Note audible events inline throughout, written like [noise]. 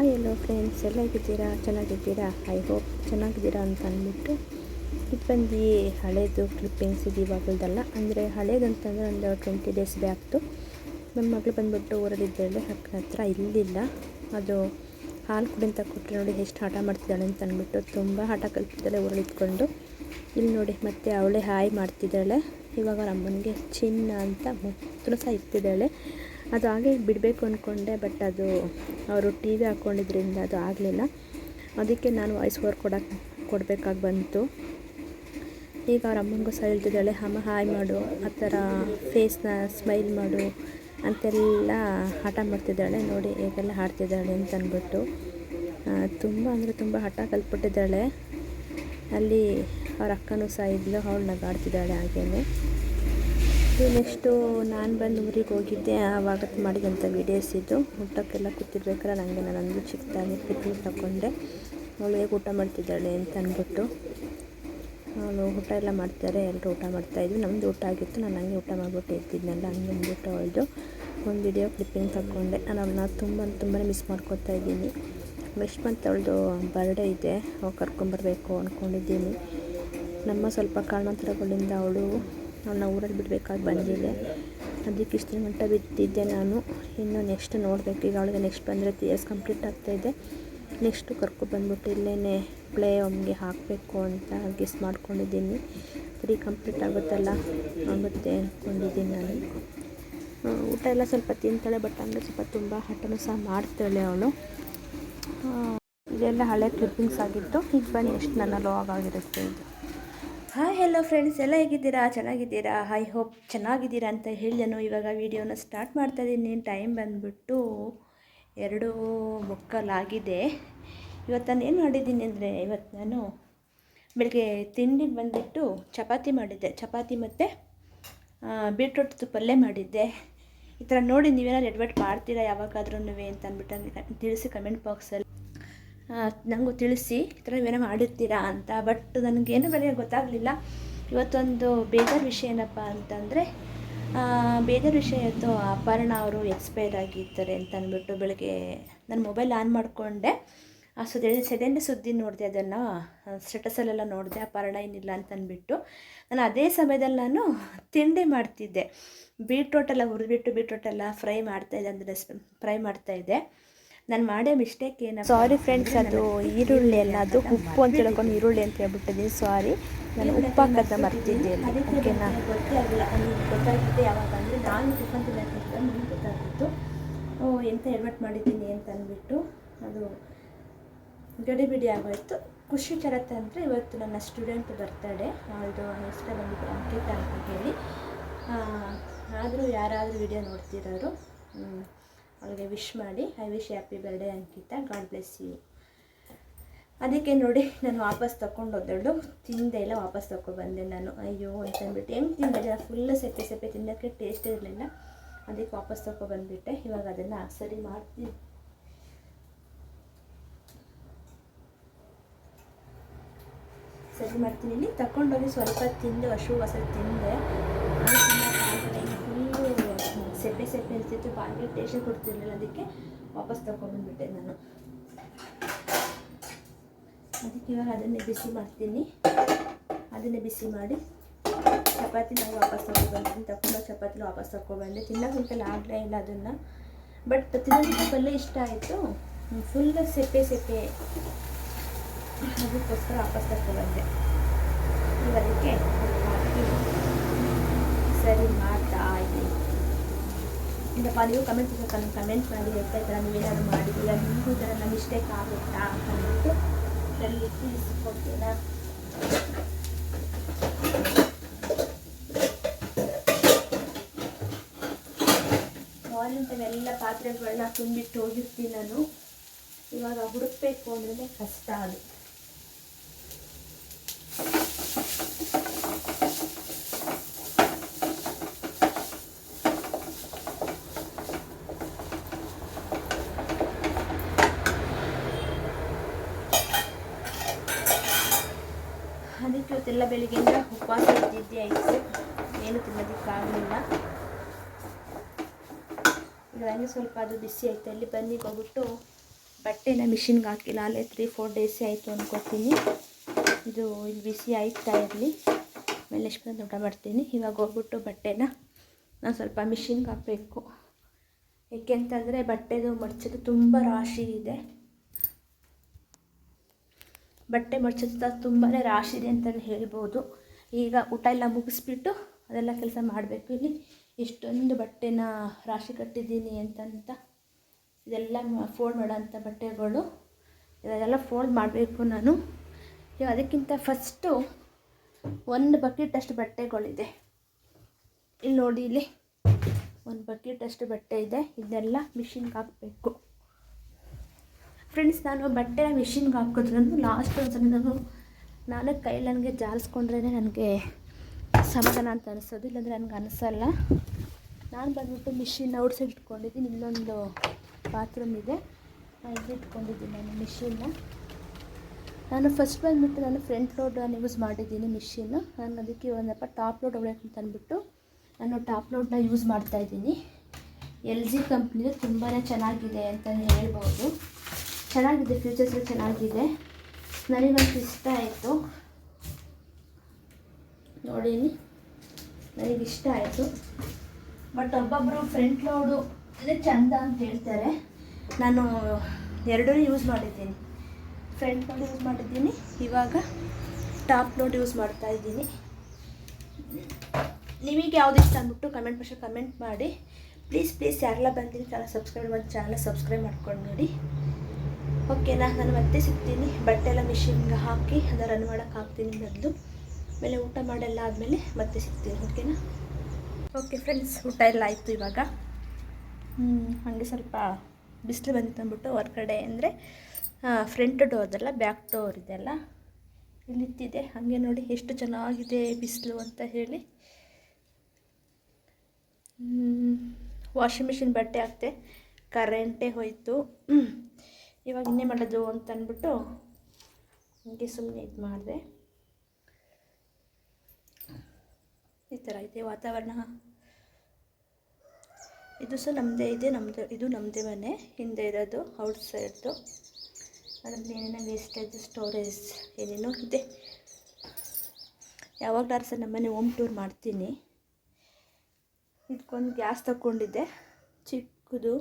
Hi ಎಲ್ಲೋ friends ಎಲ್ಲ ಹೇಗಿದ್ದೀರಾ ಚೆನ್ನಾಗಿದ್ದೀರಾ? ಐ ಹೋಪ್ ಚೆನ್ನಾಗಿದ್ದೀರಾ ಅಂತ ಅಂದ್ಬಿಟ್ಟು ಇದು ಬಂದು ಹಳೇದು ಕ್ಲಿಪ್ಪಿಂಗ್ಸ್ ಇದು ಇವಾಗಲ್ದಲ್ಲ ಅಂದರೆ ಹಳೇದಂತಂದರೆ ಒಂದು ಟ್ವೆಂಟಿ ಡೇಸ್ ಬ್ಯಾಕ್ತು ನಮ್ಮ ಮಗಳು ಬಂದುಬಿಟ್ಟು ಊರಲ್ಲಿದ್ದಾಳೆ. ಅಕ್ಕನ ಹತ್ರ ಇಲ್ಲಿಲ್ಲ. ಅದು ಹಾಲು ಕುಡಿ ಅಂತ ಕೊಟ್ಟರೆ ನೋಡಿ ಎಷ್ಟು ಹಠ ಮಾಡ್ತಿದ್ದಾಳೆ ಅಂತ ಅಂದ್ಬಿಟ್ಟು ತುಂಬ ಹಠ ಕಲ್ತಿದ್ದಾಳೆ ಊರಲ್ಲಿ ಇಲ್ಲಿ ನೋಡಿ ಮತ್ತೆ ಅವಳೇ ಹಾಯ್ ಮಾಡ್ತಿದ್ದಾಳೆ. ಇವಾಗ ಅಮ್ಮನಿಗೆ ಚಿನ್ನ ಅಂತ ಮೊತ್ತಲು ಸಹ ಇತ್ತಿದ್ದಾಳೆ ಅದು ಹಾಗೆ ಬಿಡಬೇಕು ಅಂದ್ಕೊಂಡೆ ಬಟ್ ಅದು ಅವರು ಟಿ ವಿ ಹಾಕ್ಕೊಂಡಿದ್ರಿಂದ ಅದು ಆಗಲಿಲ್ಲ. ಅದಕ್ಕೆ ನಾನು ವಾಯ್ಸ್ ಓವರ್ ಕೊಡೋಕ್ಕೆ ಕೊಡಬೇಕಾಗಿ ಬಂತು. ಈಗ ಅವ್ರ ಅಮ್ಮನಿಗೂ ಸಹ ಹೇಳ್ತಿದ್ದಾಳೆ ಅಮ್ಮ ಹಾಯ್ ಮಾಡು, ಆ ಥರ ಫೇಸ್ನ ಸ್ಮೈಲ್ ಮಾಡು ಅಂತೆಲ್ಲ ಹಠ ಮಾಡ್ತಿದ್ದಾಳೆ, ನೋಡಿ ಹೇಗೆಲ್ಲ ಹಾಡ್ತಿದ್ದಾಳೆ ಅಂತ ಅಂದ್ಬಿಟ್ಟು. ತುಂಬ ಅಂದರೆ ತುಂಬ ಹಠ ಕಲ್ತ್ಬಿಟ್ಟಿದ್ದಾಳೆ. ಅಲ್ಲಿ ಅವ್ರ ಅಕ್ಕನೂ ಸಹ ಇದ್ಲು, ಅವಳು ನಗಾಡ್ತಿದ್ದಾಳೆ ಹಾಗೇನೆ ನೆಕ್ಸ್ಟು ನಾನು ಬಂದು ಊರಿಗೆ ಹೋಗಿದ್ದೆ, ಆವಾಗ ಮಾಡಿದಂಥ ವೀಡಿಯೋಸ್ ಇದು. ಊಟಕ್ಕೆಲ್ಲ ಕೂತಿರ್ಬೇಕಾದ್ರೆ ನನಗೆ ನಾನು ಅಂದು ಚಿಕ್ಕದಾಗಿ ಟಿಫಿನ್ ತಗೊಂಡೆ ಅವಳು ಹೇಗೆ ಊಟ ಮಾಡ್ತಿದ್ದಾಳೆ ಅಂತ ಅಂದ್ಬಿಟ್ಟು, ಅವಳು ಊಟ ಎಲ್ಲ ಮಾಡ್ತಾರೆ ಎಲ್ಲರೂ ಊಟ ಮಾಡ್ತಾಯಿದ್ವಿ ನಮ್ಮದು ಊಟ ಆಗಿತ್ತು, ನಾನು ಹಂಗೆ ಊಟ ಮಾಡಿಬಿಟ್ಟು ಇದ್ದಿದ್ನಲ್ಲ, ಹಂಗೆ ಅಂದ್ಬಿಟ್ಟು ಅವಳದು ಒಂದು ವಿಡಿಯೋ ಕ್ಲಿಪ್ಪಿಂಗ್ ತಗೊಂಡೆ ನಾನು ಅವಳನ್ನ ತುಂಬ ತುಂಬಾ ಮಿಸ್ ಮಾಡ್ಕೊತಾ ಇದ್ದೀನಿ. ನೆಕ್ಸ್ಟ್ ಮಂತ್ ಅವಳದು ಬರ್ಡೇ ಇದೆ ಕರ್ಕೊಂಬರ್ಬೇಕು ಅಂದ್ಕೊಂಡಿದ್ದೀನಿ ನಮ್ಮ ಸ್ವಲ್ಪ ಕಾರಣಾಂತರಗಳಿಂದ ಅವಳು ಅವಳನ್ನ ಊರಲ್ಲಿ ಬಿಡಬೇಕಾಗಿ ಬಂದಿದೆ. ಅದಕ್ಕೆ ಇಷ್ಟು ಮಟ್ಟ ಬಿದ್ದಿದ್ದೆ ನಾನು. ಇನ್ನು ನೆಕ್ಸ್ಟ್ ನೋಡಬೇಕು. ಈಗ ಅವಳಿಗೆ ನೆಕ್ಸ್ಟ್ ಬಂದರೆ ತ್ರೀ ಇಯರ್ಸ್ ಕಂಪ್ಲೀಟ್ ಆಗ್ತಾಯಿದೆ ನೆಕ್ಸ್ಟು ಕರ್ಕೊಬಂದ್ಬಿಟ್ಟು ಇಲ್ಲೇ ಪ್ಲೇ ಅವ್ನಿಗೆ ಹಾಕಬೇಕು ಅಂತ ಗೆಸ್ ಮಾಡ್ಕೊಂಡಿದ್ದೀನಿ. ತ್ರೀ ಕಂಪ್ಲೀಟ್ ಆಗುತ್ತಲ್ಲ? ಆಗುತ್ತೆ ಅಂದ್ಕೊಂಡಿದ್ದೀನಿ ನಾನು. ಊಟ ಎಲ್ಲ ಸ್ವಲ್ಪ ತಿಂತಾಳೆ ಬಟ್ ಅಂದರೆ ಸ್ವಲ್ಪ ತುಂಬ ಹಠನೂ ಸಹ ಮಾಡ್ತಾಳೆ ಅವಳು. ಇದೆಲ್ಲ ಹಳೆ ಕ್ಲಿಪ್ಪಿಂಗ್ಸ್ ಆಗಿತ್ತು. ಈಗ ಬನ್ನಿ, ಎಷ್ಟು ನನ್ನ ಲಾಗ್ ಆಗಿರುತ್ತೆ ಇದು ಹಾಯ್ ಹೆಲೋ ಫ್ರೆಂಡ್ಸ್ ಎಲ್ಲ ಹೇಗಿದ್ದೀರಾ? ಚೆನ್ನಾಗಿದ್ದೀರಾ? ಐ ಹೋಪ್ ಚೆನ್ನಾಗಿದ್ದೀರಾ ಅಂತ ಹೇಳಿ ನಾನು ಇವಾಗ ವೀಡಿಯೋನ ಸ್ಟಾರ್ಟ್ ಮಾಡ್ತಾ ಇದ್ದೀನಿ. ಟೈಮ್ ಬಂದುಬಿಟ್ಟು ಎರಡು ಮುಕ್ಕಲಾಗಿದೆ. ಇವತ್ತು ನಾನು ಏನು ಮಾಡಿದ್ದೀನಿ ಅಂದರೆ ಇವತ್ತು ನಾನು ಬೆಳಗ್ಗೆ ತಿಂಡಿಗೆ ಬಂದುಬಿಟ್ಟು ಚಪಾತಿ ಮಾಡಿದ್ದೆ. ಚಪಾತಿ ಮತ್ತು ಬೀಟ್ರೂಟ್ದು ಪಲ್ಯ ಮಾಡಿದ್ದೆ. ಈ ಥರ ನೋಡಿ ನೀವೇನಾದ್ರು ಎಡ್ವರ್ಟ್ ಮಾಡ್ತೀರಾ ಯಾವಾಗಾದ್ರೂ ಅಂತ ಅಂದ್ಬಿಟ್ಟು ತಿಳಿಸಿ ಕಮೆಂಟ್ ಬಾಕ್ಸಲ್ಲಿ ನನಗೂ ತಿಳಿಸಿ, ಈ ಥರ ಏನೋ ಮಾಡಿರ್ತೀರಾ ಅಂತ. ಬಟ್ ನನಗೇನು ಬೆಲೆ ಗೊತ್ತಾಗಲಿಲ್ಲ. ಇವತ್ತೊಂದು ಬೇಜಾರು ವಿಷಯ ಏನಪ್ಪ ಅಂತಂದರೆ ಬೇಜಾರು ವಿಷಯ ಇವತ್ತು ಅಪರ್ಣ ಅವರು ಎಕ್ಸ್ಪೈರ್ ಆಗಿದ್ದಾರೆ ಅಂತ ಅಂದ್ಬಿಟ್ಟು ಬೆಳಗ್ಗೆ ನನ್ನ ಮೊಬೈಲ್ ಆನ್ ಮಾಡಿಕೊಂಡೆ. ಆ ಸುದ್ದಿ ಸೆಕೆಂಡ್ ಸುದ್ದಿ ನೋಡಿದೆ ಅದನ್ನು. ಸ್ಟೇಟಸಲ್ಲೆಲ್ಲ ನೋಡಿದೆ, ಅಪರ್ಣ ಏನಿಲ್ಲ ಅಂತ ಅಂದ್ಬಿಟ್ಟು. ನಾನು ಅದೇ ಸಮಯದಲ್ಲಿ ನಾನು ತಿಂಡಿ ಮಾಡ್ತಿದ್ದೆ. ಬೀಟ್ರೋಟೆಲ್ಲ ಹುರಿದ್ಬಿಟ್ಟು ಬೀಟ್ರೋಟೆಲ್ಲ ಫ್ರೈ ಮಾಡ್ತಾಯಿದ್ದೆ ಅಂದರೆ ಫ್ರೈ ಮಾಡ್ತಾಯಿದ್ದೆ ನಾನು ಮಾಡೋ ಮಿಸ್ಟೇಕ್ ಏನು ಸಾರಿ ಫ್ರೆಂಡ್ಸ್ ಅದು ಈರುಳ್ಳಿ ಅಲ್ಲ ಅದು ಉಪ್ಪು ಅಂತ ಹೇಳ್ಕೊಂಡು ಈರುಳ್ಳಿ ಅಂತ ಹೇಳ್ಬಿಟ್ಟಿದ್ದೀನಿ. ಸಾರಿ ನಾನು ಉಪ್ಪು ಹಾಕೋದ ಮರ್ತಿದ್ದೆ ಓಕೆನಾ ನನಗೆ ಗೊತ್ತಾಗಿದ್ದೆ ಯಾವಾಗ ಅಂದರೆ ನಾನು ಟಿಫನ್ ತಿನ್ನೋಕ್ಕಿಂತ ನನಗೆ ಎಂತ ಎಡ್ವರ್ಟ್ ಮಾಡಿದ್ದೀನಿ ಅಂತ ಅಂದ್ಬಿಟ್ಟು ಅದು ಗಡಿಬಿಡಿ ಆಗೋಯ್ತು. ಖುಷಿ ಚರತೆ ಅಂದರೆ ಇವತ್ತು ನನ್ನ ಸ್ಟೂಡೆಂಟ್ ಬರ್ತಡೇ ಅವಳದು ಹೆಸರು ಬಂದಿದ್ದು ಅಂಕಿತ ಅಂತ ಹೇಳಿ. ಆದರೂ ಯಾರಾದರೂ ವಿಡಿಯೋ ನೋಡ್ತಿರೋರು ಅವಳಿಗೆ ವಿಶ್ ಮಾಡಿ I wish happy birthday Ankita God bless you ಅದಕ್ಕೆ ನೋಡಿ, ನಾನು ವಾಪಸ್ ತಗೊಂಡು ತಿಂದೆ ಇಲ್ಲ, ವಾಪಸ್ ಬಂದೆ ನಾನು. ಅಯ್ಯೋ ಅಂತಂದ್ಬಿಟ್ಟು ಹೆಂಗೆ ತಿಂದೆ ಫುಲ್ಲು ಸೆಪ್ಪೆ ಸೆಪ್ಪೆ ತಿನ್ನೋಕ್ಕೆ ಟೇಸ್ಟ್ ಇರಲಿಲ್ಲ. ಅದಕ್ಕೆ ವಾಪಸ್ ಬಂದುಬಿಟ್ಟೆ. ಇವಾಗ ಅದನ್ನು ಸರಿ ಮಾಡ್ತೀನಿ. ಸರಿ ಮಾಡ್ತೀನಿ. ಇಲ್ಲಿ ತಗೊಂಡೋಗಿ ಸ್ವಲ್ಪ ತಿಂದು ಹಶು ಹೊಸ ತಿಂದೆ. ಸೆಪ್ಪೆ ಇರ್ತಿತ್ತು ಬಾಯಿಗೆ ಟೇಸ್ಟ್ ಕೊಡ್ತಿರ್ಲಿಲ್ಲ ಅದಕ್ಕೆ ವಾಪಸ್ ತಗೊಂಡ್ಬಂದ್ಬಿಟ್ಟೆ ನಾನು. ಅದಕ್ಕೆ ಇವಾಗ ಅದನ್ನೇ ಬಿಸಿ ಮಾಡ್ತೀನಿ. ಅದನ್ನೇ ಬಿಸಿ ಮಾಡಿ ಚಪಾತಿ ನಾವು ವಾಪಸ್ ತಗೊಬಂದಿದ್ದೀನಿ ತಗೊಂಡೋಗಿ ಚಪಾತಿ ವಾಪಸ್ ತಗೊಬಂದೆ ತಿನ್ನೋಕ್ಕಿಂತಲ್ಲ ಆಗಲೇ ಇಲ್ಲ ಅದನ್ನು. ಬಟ್ ತಿನ್ನೋದಕ್ಕೆ ಪಲ್ಯ ಇಷ್ಟ ಆಯಿತು. ಫುಲ್ ಸೆಪ್ಪೆ ಸೆಪ್ಪೆ ಅದಕ್ಕೋಸ್ಕರ ವಾಪಸ್ ತಗೊಬಂದೆ ಇವರಿಗೆ ಸರಿ ಮಾಡ್ತಾ ಇಲ್ಲಪ್ಪ ನೀವು ಕಮೆಂಟ್ ಕಮೆಂಟ್ ಮಾಡಿ, ಹೇಳ್ತಾ ಇದ್ದಾರೆ ನೀವೇನಾದ್ರು ಮಾಡಿದ್ದೀರಾ, ನಿಮಗೂ ಈ ಥರ ನಮ್ಮ ಮಿಸ್ಟೇಕ್ ಆಗುತ್ತಾ ಅಂತ ಅಂದ್ಬಿಟ್ಟು ನನಗೆ ತಿಳಿಸಿಕೊಡ್ತೀರಾ ಎಲ್ಲ ಪಾತ್ರೆಗಳನ್ನ ತುಂಬಿಟ್ಟು ಹೋಗಿರ್ತೀನಿ ನಾನು. ಇವಾಗ ಹುಡುಕ್ಬೇಕು ಅಂದ್ರೆ ಕಷ್ಟ ಅದು. ಇವತ್ತೆಲ್ಲ ಬೆಳಿಗ್ಗೆಯಿಂದ ಉಪವಾಸ ಇದ್ದಿದ್ದೆ ಆಯಿತು ಏನು ತಿನ್ನೋದಕ್ಕಾಗಲಿಲ್ಲ ಹಂಗೆ ಸ್ವಲ್ಪ ಅದು ಬಿಸಿ ಆಯಿತು. ಅಲ್ಲಿ ಬನ್ನಿ, ಹೋಗ್ಬಿಟ್ಟು ಬಟ್ಟೆನ ಮಿಷಿನ್ಗೆ ಹಾಕಿಲ್ಲ. ಅಲ್ಲೇ ತ್ರೀ ಫೋರ್ ಡೇಸೇ ಆಯಿತು ಅಂದ್ಕೊತೀನಿ ಇದು ಇಲ್ಲಿ ಬಿಸಿ ಆಯ್ತಾ ಇರಲಿ. ಆಮೇಲೆ ಎಷ್ಟು ಊಟ ಮಾಡ್ತೀನಿ. ಇವಾಗ ಹೋಗ್ಬಿಟ್ಟು ಬಟ್ಟೆನ ನಾನು ಸ್ವಲ್ಪ ಮಿಷಿನ್ಗೆ ಹಾಕಬೇಕು. ಏಕೆಂತಂದರೆ ಬಟ್ಟೆದು ಮಡ್ಚೋದು ತುಂಬ ರಾಶಿ ಇದೆ. ಬಟ್ಟೆ ಮಡ್ಚೋದು ತುಂಬಾ ರಾಶಿ ಇದೆ ಅಂತಲೇ ಹೇಳ್ಬೋದು. ಈಗ ಊಟ ಎಲ್ಲ ಮುಗಿಸ್ಬಿಟ್ಟು ಅದೆಲ್ಲ ಕೆಲಸ ಮಾಡಬೇಕು. ಇಲ್ಲಿ ಎಷ್ಟೊಂದು ಬಟ್ಟೆನ ರಾಶಿ ಕಟ್ಟಿದ್ದೀನಿ ಅಂತಂತ ಇದೆಲ್ಲ ಫೋಲ್ಡ್ ಮಾಡೋಂಥ ಬಟ್ಟೆಗಳು. ಇದೆಲ್ಲ ಫೋಲ್ಡ್ ಮಾಡಬೇಕು ನಾನು. ಅದಕ್ಕಿಂತ ಫಸ್ಟು ಒಂದು ಬಕೆಟ್ ಅಷ್ಟು ಬಟ್ಟೆಗಳಿದೆ. ಇಲ್ಲಿ ನೋಡಿ, ಇಲ್ಲಿ ಒಂದು ಬಕೆಟ್ ಅಷ್ಟು ಬಟ್ಟೆ ಇದೆ. ಇದೆಲ್ಲ ಮಿಷಿನ್ಗೆ ಹಾಕಬೇಕು. ಫ್ರೆಂಡ್ಸ್ ನಾನು ಬಟ್ಟೆನ ಮಿಷಿನ್ಗೆ ಹಾಕಿದ್ರು ಲಾಸ್ಟ್ ಒಂದ್ಸಲ ನಾನು ನಾನೇ ಕೈಲಿ ನನಗೆ ಜಾಲಿಸ್ಕೊಂಡ್ರೇ ನನಗೆ ಸಮಾಧಾನ ಅಂತ ಅನಿಸೋದು. ಇಲ್ಲಾಂದರೆ ನನಗೆ ಅನಿಸಲ್ಲ. ನಾನು ಬಂದ್ಬಿಟ್ಟು ಮಿಷಿನ್ ಔಟ್ಸೈಡ್ ಇಟ್ಕೊಂಡಿದ್ದೀನಿ. ಇನ್ನೊಂದು ಬಾತ್ರೂಮ್ ಇದೆ. ಇಲ್ಲಿ ಇಟ್ಕೊಂಡಿದ್ದೀನಿ ನಾನು ಮಿಷಿನ್ನ ನಾನು ಫಸ್ಟ್ ಬಂದುಬಿಟ್ಟು ನಾನು ಫ್ರಂಟ್ ಲೋಡ್ ನಾನು ಯೂಸ್ ಮಾಡಿದ್ದೀನಿ ಮಿಷಿನ್ನು ನಾನು ಅದಕ್ಕೆ ಒಂದಪ್ಪ ಟಾಪ್ ಲೋಡ್ ಹೊಡೆಯೋಕೆ ಅಂತ ಅಂದ್ಬಿಟ್ಟು ನಾನು ಟಾಪ್ ಲೋಡ್ನ ಯೂಸ್ ಮಾಡ್ತಾಯಿದ್ದೀನಿ ಎಲ್ ಜಿ ಕಂಪ್ನಿದು ತುಂಬಾ ಚೆನ್ನಾಗಿದೆ ಅಂತ ಹೇಳ್ಬೋದು. ಚೆನ್ನಾಗಿದೆ ಫ್ಯೂಚರ್ಸ್ ಚೆನ್ನಾಗಿದೆ. ನನಗಂತೂ ಇಷ್ಟ ಆಯಿತು. ನೋಡಿ, ನನಗೆ ಇಷ್ಟ ಆಯಿತು. ಬಟ್ ಒಬ್ಬೊಬ್ಬರು ಫ್ರಂಟ್ ಲೋಡು ಅಂದರೆ ಚಂದ ಅಂತ ಹೇಳ್ತಾರೆ. ನಾನು ಎರಡೂ ಯೂಸ್ ಮಾಡಿದ್ದೀನಿ. ಫ್ರಂಟ್ ಲೋಡ್ ಯೂಸ್ ಮಾಡಿದ್ದೀನಿ. ಇವಾಗ ಟಾಪ್ ಲೋಡ್ ಯೂಸ್ ಮಾಡ್ತಾ ಇದ್ದೀನಿ. ನಿಮಗೆ ಯಾವ್ದು ಇಷ್ಟ ಅಂದ್ಬಿಟ್ಟು ಕಮೆಂಟ್ ಬಾಕ್ಸಲ್ಲಿ ಕಮೆಂಟ್ ಮಾಡಿ. ಪ್ಲೀಸ್ ಪ್ಲೀಸ್ ಯಾರೆಲ್ಲ ಬಂದಿರಿ ಚಾನಲ್ ಸಬ್ಸ್ಕ್ರೈಬ್ ಮಾಡಿ ಚಾನಲ್ ಸಬ್ಸ್ಕ್ರೈಬ್ ಮಾಡ್ಕೊಂಡು ನೋಡಿ ಓಕೆನಾ ನಾನು ಮತ್ತೆ ಸಿಗ್ತೀನಿ. ಬಟ್ಟೆ ಎಲ್ಲ ಮಿಷಿನ್ಗೆ ಹಾಕಿ, ಅದನ್ನು ರನ್ ಮಾಡೋಕ್ಕೆ ಹಾಕ್ತೀನಿ ಮೊದಲು. ಆಮೇಲೆ ಊಟ ಮಾಡೆಲ್ಲ ಆದಮೇಲೆ ಮತ್ತೆ ಸಿಗ್ತೀನಿ ಓಕೆನಾ ಓಕೆ ಫ್ರೆಂಡ್ಸ್ ಊಟ ಎಲ್ಲ ಆಯಿತು ಇವಾಗ. ಹಾಗೆ ಸ್ವಲ್ಪ ಬಿಸಿಲು ಬಂದಿತ್ತು ಅಂದ್ಬಿಟ್ಟು ಹೊರಗಡೆ ಅಂದರೆ ಫ್ರಂಟ್ ಡೋರ್ದಲ್ಲ ಬ್ಯಾಕ್ ಡೋರ್ ಇದೆಲ್ಲ ಇಲ್ಲಿತ್ತಿದೆ ಹಾಗೆ ನೋಡಿ ಎಷ್ಟು ಚೆನ್ನಾಗಿದೆ ಬಿಸಿಲು ಅಂತ ಹೇಳಿ. ವಾಷಿಂಗ್ ಮಿಷಿನ್ ಬಟ್ಟೆ ಹಾಕ್ತೆ ಕರೆಂಟೇ ಹೋಯಿತು. ಇವಾಗ ಇನ್ನೇ ಮಾಡೋದು ಅಂತ ಅಂದ್ಬಿಟ್ಟು ಹೀಗೆ ಸುಮ್ಮನೆ ಇದು ಮಾಡಿದೆ. ಈ ಥರ ಇದೆ ವಾತಾವರಣ. ಇದು ಸಹ ನಮ್ಮದೇ ಇದೆ ನಮ್ಮದು ಇದು ನಮ್ಮದೇ ಮನೆ. ಹಿಂದೆ ಇರೋದು, ಔಟ್ ಸೈಡ್ದು. ಅದರಲ್ಲಿ ಏನೇನೋ ವೇಸ್ಟೇಜ್ ಸ್ಟೋರೇಜ್ ಏನೇನೋ ಇದೆ. ಯಾವಾಗಲಾರು ಸಹ ನಮ್ಮನೆ ಹೋಮ್ ಟೂರ್ ಮಾಡ್ತೀನಿ. ಇದಕ್ಕೊಂದು ಗ್ಯಾಸ್ ತಗೊಂಡಿದ್ದೆ ಚಿಕ್ಕದು.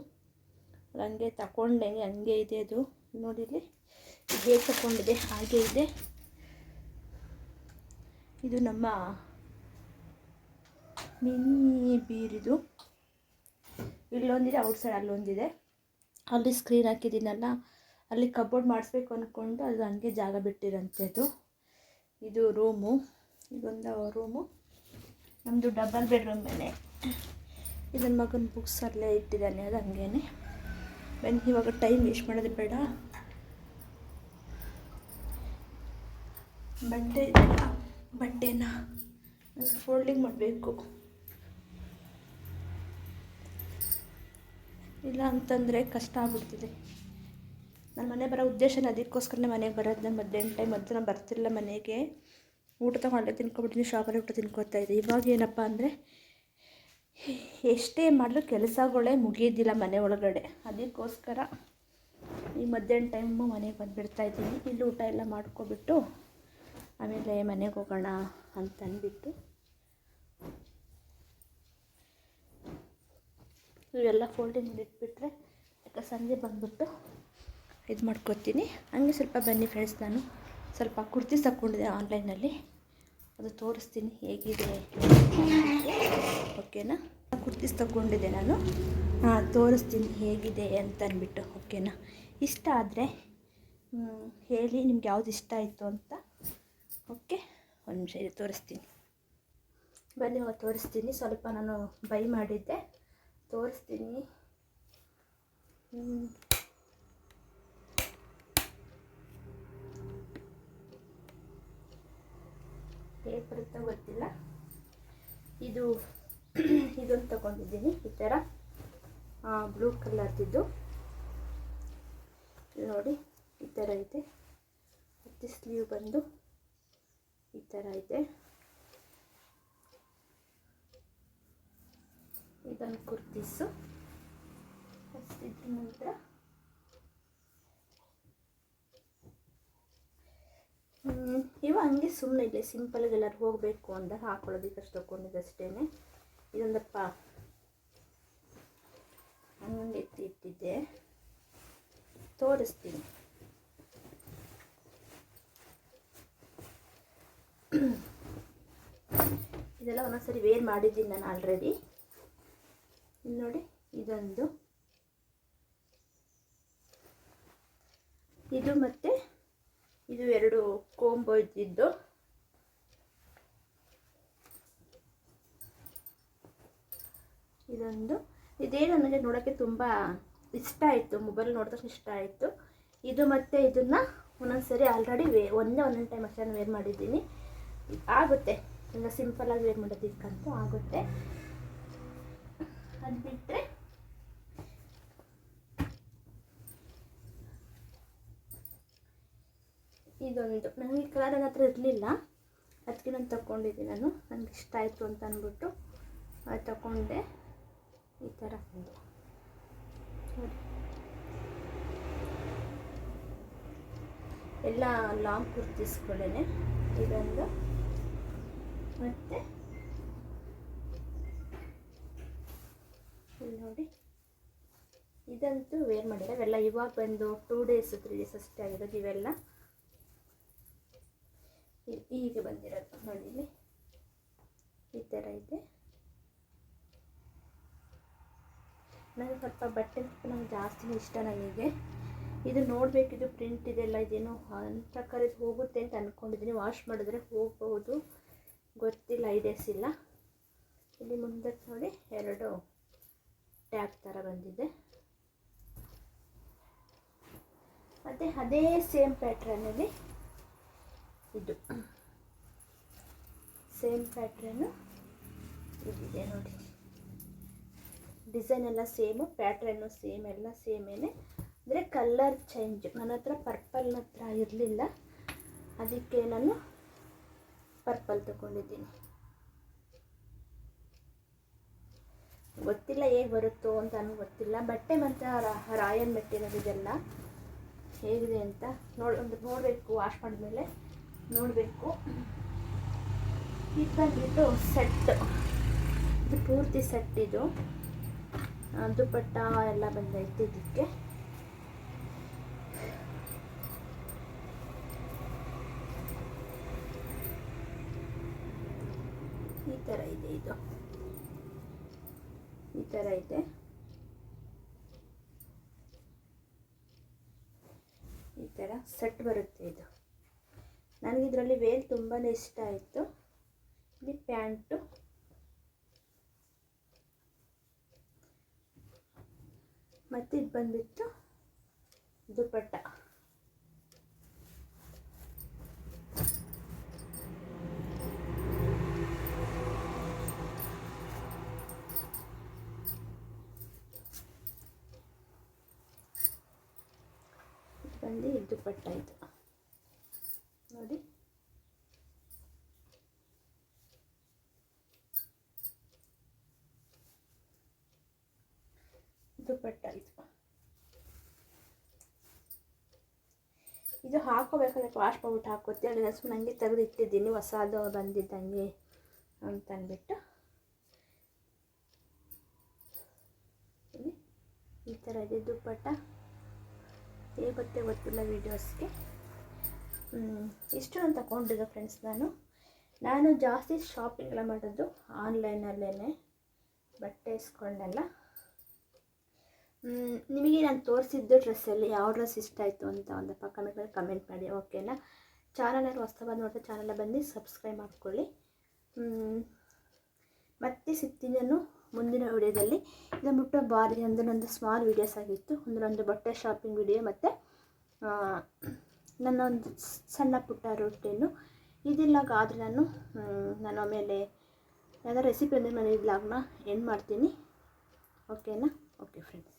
ಹಂಗೆ ತಗೊಂಡೆ ಹಂಗೆ ಇದೆ ಅದು. ನೋಡಿರಿ ಹೇಗೆ ತಗೊಂಡಿದೆ ಹಾಗೆ ಇದೆ. ಇದು ನಮ್ಮ ಮಿನಿ ಬೀರಿದು. ಇಲ್ಲೊಂದಿದೆ ಔಟ್ ಸೈಡ್ ಅಲ್ಲೊಂದಿದೆ. ಅಲ್ಲಿ ಸ್ಕ್ರೀನ್ ಹಾಕಿದ್ದೀನಲ್ಲ, ಅಲ್ಲಿ ಕಬೋರ್ಡ್ ಮಾಡಿಸ್ಬೇಕು ಅಂದ್ಕೊಂಡು ಅದು ಹಂಗೆ ಜಾಗ ಬಿಟ್ಟಿರಂಥದ್ದು ಇದು ರೂಮು ಇದೊಂದು ರೂಮು ನಮ್ಮದು ಡಬಲ್ ಬೆಡ್ರೂಮ್ ಮನೆ. ಇದನ್ನ ಮಗನ ಬುಕ್ಸ್ ಅಲ್ಲೇ ಇಟ್ಟಿದ್ದಾನೆ, ಅದು ಹಂಗೇನೆ. ಬನ್ನಿ, ಇವಾಗ ಟೈಮ್ ವೇಸ್ಟ್ ಮಾಡೋದು ಬೇಡ. ಬಟ್ಟೆ ಬಟ್ಟೆನ ಫೋಲ್ಡಿಂಗ್ ಮಾಡಬೇಕು. ಇಲ್ಲ ಅಂತಂದರೆ ಕಷ್ಟ ಆಗ್ಬಿಡ್ತಿದೆ. ನನ್ನ ಮನೆ ಬರೋ ಉದ್ದೇಶನ ಅದಕ್ಕೋಸ್ಕರನೇ ಮನೆಗೆ ಬರೋದು. ನಾನು ಮಧ್ಯಾಹ್ನ ಟೈಮ್ ಅದು ನಾನು ಮನೆಗೆ. ಊಟ ತಗೊಂಡೆ ತಿನ್ಕೊಬಿಟ್ಟಿನಿ ಶಾಪಲ್ಲಿ ಊಟ ತಿನ್ಕೋತಾ ಇದ್ದೆ. ಇವಾಗ ಏನಪ್ಪ ಅಂದರೆ ಎಷ್ಟೇ ಮಾಡಲು ಕೆಲಸಗಳೇ ಮುಗಿಯೋದಿಲ್ಲ ಮನೆ ಒಳಗಡೆ. ಅದಕ್ಕೋಸ್ಕರ ಈ ಮಧ್ಯಾಹ್ನ ಟೈಮು ಮನೆಗೆ ಬಂದುಬಿಡ್ತಾ ಇದ್ದೀನಿ. ಇಲ್ಲಿ ಊಟ ಎಲ್ಲ ಮಾಡ್ಕೊಬಿಟ್ಟು ಆಮೇಲೆ ಮನೆಗೆ ಹೋಗೋಣ ಅಂತ ಅಂದ್ಬಿಟ್ಟು ಇವೆಲ್ಲ ಫೋಲ್ಡಿಂಗ್ ಇಟ್ಬಿಟ್ರೆ ಯಾಕೆ ಸಂಜೆ ಬಂದುಬಿಟ್ಟು ಇದು ಮಾಡ್ಕೊತೀನಿ. ಹಂಗೆ ಸ್ವಲ್ಪ ಬನ್ನಿ ಫ್ರೆಂಡ್ಸ್ ನಾನು. ಸ್ವಲ್ಪ ಕುರ್ತಿ ತಗೊಂಡಿದ್ದೆ ಆನ್ಲೈನಲ್ಲಿ ಅದು ತೋರಿಸ್ತೀನಿ ಹೇಗಿದೆ. ಓಕೆನಾ? ಕುರ್ತೀಸ್ ತಗೊಂಡಿದ್ದೆ ನಾನು. ತೋರಿಸ್ತೀನಿ ಹೇಗಿದೆ ಅಂತ ಅಂದ್ಬಿಟ್ಟು, ಓಕೆನಾ? ಇಷ್ಟ ಆದರೆ ಹೇಳಿ, ನಿಮ್ಗೆ ಯಾವ್ದು ಇಷ್ಟ ಆಯಿತು ಅಂತ. ಓಕೆ? ಒಂದು ನಿಮಿಷ ಇದು ತೋರಿಸ್ತೀನಿ. ಬನ್ನಿ ತೋರಿಸ್ತೀನಿ. ಸ್ವಲ್ಪ ನಾನು ಬೈ ಮಾಡಿದ್ದೆ. ತೋರಿಸ್ತೀನಿ. ಹೇಗೆ ಬರುತ್ತೋ ಗೊತ್ತಿಲ್ಲ. ಇದು, [clears throat] ಇದೊಂದು ತಗೊಂಡಿದ್ದೀನಿ, ಈ ಥರ ಬ್ಲೂ ಕಲರ್ದಿದ್ದು ನೋಡಿ, ಈ ಥರ ಇದೆ. ಮತ್ತು ಸ್ಲೀವ್ ಬಂದು ಈ ಥರ ಇದೆ. ಇದೊಂದು ಕುರ್ತೀಸು ಫಸ್ಟ್ ಇದ್ರ ನಂತರ ಹಂಗೆ ಸುಮ್ಮನೆ ಇಲ್ಲೇ ಸಿಂಪಲ್ಗೆ ಎಲ್ಲರೂ ಹೋಗಬೇಕು ಅಂದಾಗ ಹಾಕೊಳ್ಳೋದಿಕ್ಕಷ್ಟು ತೊಗೊಂಡಿದ್ದು ಅಷ್ಟೇ ಇದೊಂದಪ್ಪ ಹಂಗೆ ಎತ್ತಿ ಇಟ್ಟಿದ್ದೆ. ತೋರಿಸ್ತೀನಿ. ಇದೆಲ್ಲ ಒಂದೊಂದ್ಸರಿ ವೇರ್ ಮಾಡಿದ್ದೀನಿ ನಾನು ಆಲ್ರೆಡಿ ನೋಡಿ, ಇದೊಂದು. ಇದು ಮತ್ತೆ ಇದು ಎರಡು ಕೋಂಬೋ ಇದ್ದಿದ್ದು. ಇದೊಂದು. ಇದೇನು ನನಗೆ ನೋಡೋಕ್ಕೆ ತುಂಬ ಇಷ್ಟ ಆಯಿತು. ಮೊಬೈಲ್ ನೋಡಿದ್ರೆ ಇಷ್ಟ ಆಯಿತು. ಇದು ಮತ್ತು ಇದನ್ನು ಒಂದೊಂದ್ಸರಿ ಆಲ್ರೆಡಿ ವೇ ಒಂದೇ ಒಂದೊಂದು ಟೈಮ್ ಅಷ್ಟೇ ನಾನು ವೇರ್ ಮಾಡಿದ್ದೀನಿ. ಆಗುತ್ತೆ. ಸಿಂಪಲ್ ಆಗಿ ವೇರ್ ಮಾಡೋದಕ್ಕಂತೂ ಆಗುತ್ತೆ. ಅದು ಬಿಟ್ಟರೆ ಇದೊಂದು ನನಗೆ ಕಲರ್ ನನ್ನ ಹತ್ರ ಇರಲಿಲ್ಲ. ಅದಕ್ಕೆ ನಾನು ತಗೊಂಡಿದ್ದೆ ನಾನು. ನನಗೆ ಇಷ್ಟ ಆಯಿತು ಅಂತ ಅಂದ್ಬಿಟ್ಟು ಅದು ತಗೊಂಡೆ ಈ ಥರ ಎಲ್ಲ ಲಾಂಗ್ ಕುರ್ತಿಸ್ಗಳೇ ಇದೊಂದು. ಮತ್ತು ಇಲ್ಲಿ ನೋಡಿ. ಇದಂತೂ ವೇರ್ ಮಾಡಿಲ್ಲ. ಇವೆಲ್ಲ ಇವಾಗ ಬಂದು ಟೂ ಡೇಸ್ ತ್ರೀ ಡೇಸ್ ಅಷ್ಟೇ ಆಗಿರೋದು ಇವೆಲ್ಲ. ಈಗ ಬಂದಿರೋದು ನೋಡಿ ಇಲ್ಲಿ ಈ ಥರ ಇದೆ. ನನಗೆ ಸ್ವಲ್ಪ ಬಟ್ಟೆ ನಂಗೆ ಜಾಸ್ತಿ ಇಷ್ಟ ನನಗೆ. ಇದು ನೋಡಬೇಕಿದು ಪ್ರಿಂಟ್ ಇದೆಲ್ಲ ಇದೇನೋ ಕರೆದು ಹೋಗುತ್ತೆ ಅಂತ ಅಂದ್ಕೊಂಡಿದ್ದೀನಿ ವಾಶ್ ಮಾಡಿದ್ರೆ ಹೋಗ್ಬೋದು. ಗೊತ್ತಿಲ್ಲ ಐಡಿಯಾಸ್ ಇಲ್ಲ ಇಲ್ಲಿ ಮುಂದಕ್ಕೆ ನೋಡಿ, ಎರಡು ಟ್ಯಾಗ್ ಥರ ಬಂದಿದೆ. ಮತ್ತು ಅದೇ ಸೇಮ್ ಪ್ಯಾಟ್ರನಲ್ಲಿ ಇದು. ಸೇಮ್ ಪ್ಯಾಟ್ರನ್ನು ಇದಿದೆ ನೋಡಿ. ಡಿಸೈನ್ ಎಲ್ಲ ಸೇಮು ಪ್ಯಾಟ್ರನ್ನು ಸೇಮ್ ಎಲ್ಲ ಸೇಮೇನೆ ಅಂದರೆ ಕಲರ್ ಚೇಂಜ್ ನನ್ನ ಹತ್ರ ಪರ್ಪಲ್ ಹತ್ರ ಇರಲಿಲ್ಲ. ಅದಕ್ಕೆ ನಾನು ಪರ್ಪಲ್ ತಗೊಂಡಿದ್ದೀನಿ. ಗೊತ್ತಿಲ್ಲ ಹೇಗೆ ಬರುತ್ತೋ ಅಂತ ನನಗೆ ಗೊತ್ತಿಲ್ಲ. ಬಟ್ಟೆ ಮಾತ್ರ ರಾಯಲ್ ಮೆಟೀರಿಯಲ್ ಇದೆಲ್ಲ. ಹೇಗಿದೆ ಅಂತ ನೋಡಿ, ಒಂದು ನೋಡಬೇಕು ವಾಶ್ ಮಾಡಿದ್ಮೇಲೆ. ನೋಡಬೇಕು. ಇದು ಬಂದ್ಬಿಟ್ಟು ಸೆಟ್ ಇದು ಪೂರ್ತಿ ಸೆಟ್ ಇದು. ದುಪ್ಪಟ್ಟ ಎಲ್ಲ ಬಂದೈತೆ ಇದಕ್ಕೆ. ಈ ಥರ ಇದೆ ಇದು. ಈ ಥರ ಇದೆ. ಈ ಥರ ಸೆಟ್ ಬರುತ್ತೆ ಇದು. ನನಗೆ ಇದರಲ್ಲಿ ವೇಲ್ ತುಂಬಾ ಇಷ್ಟ ಆಯಿತು. ಇಲ್ಲಿ ಪ್ಯಾಂಟು. ಮತ್ತು ಇದು ಬಂದ್ಬಿಟ್ಟು ದುಪ್ಪಟ್ಟ ಇದು ಬಂದು ದುಪ್ಪಟ್ಟ ಇದು ನೋಡಿ ದುಪ್ಪಟ್ಟ ಇದು ಕ್ಲಾಶ್ ವಾಶ್ ಮಾಡ್ಬಿಟ್ಟು ಹಾಕೋತೀವಿ ಅಲ್ಲಿ ಸುಮ್ಮನೆ ಹಂಗೆ ತೆಗೆದು ಇಟ್ಟಿದ್ದೀನಿ, ಹೊಸದು ಬಂದಿದ್ದಂಗೆ ಅಂತಂದ್ಬಿಟ್ಟು ಈ ಥರ ಇದೆ ದುಪ್ಪಟ್ಟ. ಹೇಗೆ ಗೊತ್ತೇ ಗೊತ್ತಿಲ್ಲ ವೀಡಿಯೋಸ್ಗೆ ಇಷ್ಟು ನಾನು ತಗೊಂಡಿದ್ದೆ ಫ್ರೆಂಡ್ಸ್ ನಾನು. ನಾನು ಜಾಸ್ತಿ ಶಾಪಿಂಗ್ ಎಲ್ಲ ಮಾಡೋದು ಆನ್ಲೈನಲ್ಲೇ ಬಟ್ಟೆ ಇಸ್ಕೊಂಡೆಲ್ಲ. ನಿಮಗೆ ನಾನು ತೋರಿಸಿದ್ದು ಡ್ರೆಸ್ಸಲ್ಲಿ ಯಾವ ಡ್ರೆಸ್ ಇಷ್ಟ ಆಯಿತು ಅಂತ ಒಂದು ಮೇಲೆ ಕಮೆಂಟ್ ಮಾಡಿ ಓಕೆನಾ ಚಾನಲ್ ಯಾರು ಹೊಸದಾಗಿ ನೋಡಿದ್ರೆ ಚಾನಲ್ ಬಂದು ಸಬ್ಸ್ಕ್ರೈಬ್ ಮಾಡ್ಕೊಳ್ಳಿ. ಮತ್ತೆ ಸಿಗ್ತೀನಿ ನಾನು ಮುಂದಿನ ವಿಡಿಯೋದಲ್ಲಿ ಇದು ಬಿಟ್ಟು ಬಾರಿ ಒಂದು ನಂದು ಸ್ಮಾಲ್ ವೀಡಿಯೋಸ್ ಆಗಿತ್ತು. ಒಂದೊಂದು ಬಟ್ಟೆ ಶಾಪಿಂಗ್ ವಿಡಿಯೋ ಮತ್ತು ನನ್ನ ಒಂದು ಸಣ್ಣ ಪುಟ್ಟ ರೊಟ್ಟಿಯನ್ನು. ಇದಿಲ್ಲಾಗ ಆದರೆ ನಾನು ನಾನು ಆಮೇಲೆ ಯಾವುದೋ ರೆಸಿಪಿ ಅಂದರೆ ನಾನು ಇದ್ಲಾಗ್ನ ಎಂಡ್ ಮಾಡ್ತೀನಿ. ಓಕೆನಾ ಓಕೆ ಫ್ರೆಂಡ್ಸ್